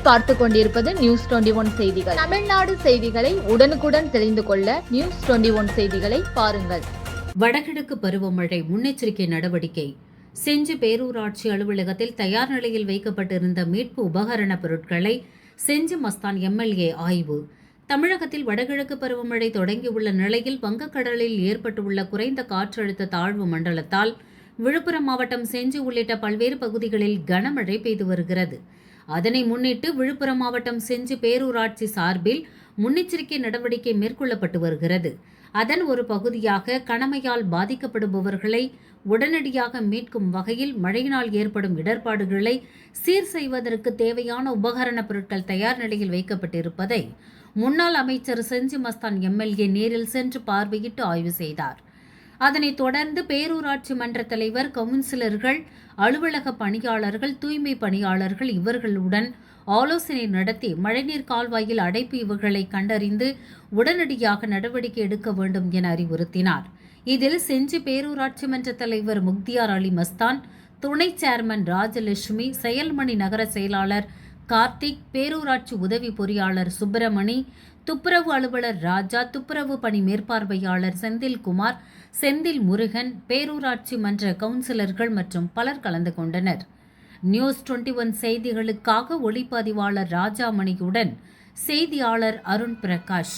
பார்த்து கொண்டிருப்பது news twenty one செய்திகள். தமிழ்நாடு செய்திகளை உடனுக்குடன் தெரிந்து கொள்ள நியூஸ் டுவெண்டி ஒன் செய்திகளை பாருங்கள். வடகிழக்கு பருவமழை முன்னெச்சரிக்கை நடவடிக்கை. செஞ்சி பேரூராட்சி அலுவலகத்தில் தயார் நிலையில் வைக்கப்பட்டிருந்த மீட்பு உபகரண பொருட்களை செஞ்சி மஸ்தான் எம்எல்ஏ ஆய்வு. தமிழகத்தில் வடகிழக்கு பருவமழை தொடங்கியுள்ள நிலையில் வங்கக்கடலில் ஏற்பட்டுள்ள குறைந்த காற்றழுத்த தாழ்வு மண்டலத்தால் விழுப்புரம் மாவட்டம் செஞ்சி உள்ளிட்ட பல்வேறு பகுதிகளில் கனமழை பெய்து வருகிறது. அதனை முன்னிட்டு விழுப்புரம் மாவட்டம் செஞ்சி பேரூராட்சி சார்பில் முன்னெச்சரிக்கை நடவடிக்கை மேற்கொள்ளப்பட்டு வருகிறது. அதன் ஒரு பகுதியாக கணமையால் பாதிக்கப்படுபவர்களை உடனடியாக மீட்கும் வகையில் மழையினால் ஏற்படும் இடர்பாடுகளை சீர் செய்வதற்கு தேவையான உபகரணப் பொருட்கள் தயார் நிலையில் வைக்கப்பட்டிருப்பதை முன்னாள் அமைச்சர் செஞ்சி மஸ்தான் எம்எல்ஏ நேரில் சென்று பார்வையிட்டு ஆய்வு செய்தார். அதனைத் தொடர்ந்து பேரூராட்சி மன்ற தலைவர் கவுன்சிலர்கள் அலுவலக பணியாளர்கள் தூய்மை பணியாளர்கள் இவர்களுடன் ஆலோசனை நடத்தி மழைநீர் கால்வாயில் அடைப்பு இவர்களை கண்டறிந்து உடனடியாக நடவடிக்கை எடுக்க வேண்டும் என அறிவுறுத்தினார். இதில் செஞ்சி பேரூராட்சி மன்ற தலைவர் முக்தியார் அலி மஸ்தான் துணை சேர்மன் ராஜலட்சுமி செயல்மணி நகர செயலாளர் கார்த்திக் பேரூராட்சி உதவி பொறியாளர் சுப்பிரமணி துப்புரவு அலுவலர் ராஜா துப்புரவு பணி மேற்பார்வையாளர் செந்தில்குமார் செந்தில் முருகன் பேரூராட்சி மன்ற கவுன்சிலர்கள் மற்றும் பலர் கலந்து கொண்டனர். நியூஸ் டுவெண்ட்டி ஒன் செய்திகளுக்காக ஒளிப்பதிவாளர் ராஜாமணியுடன் செய்தியாளர் அருண் பிரகாஷ்.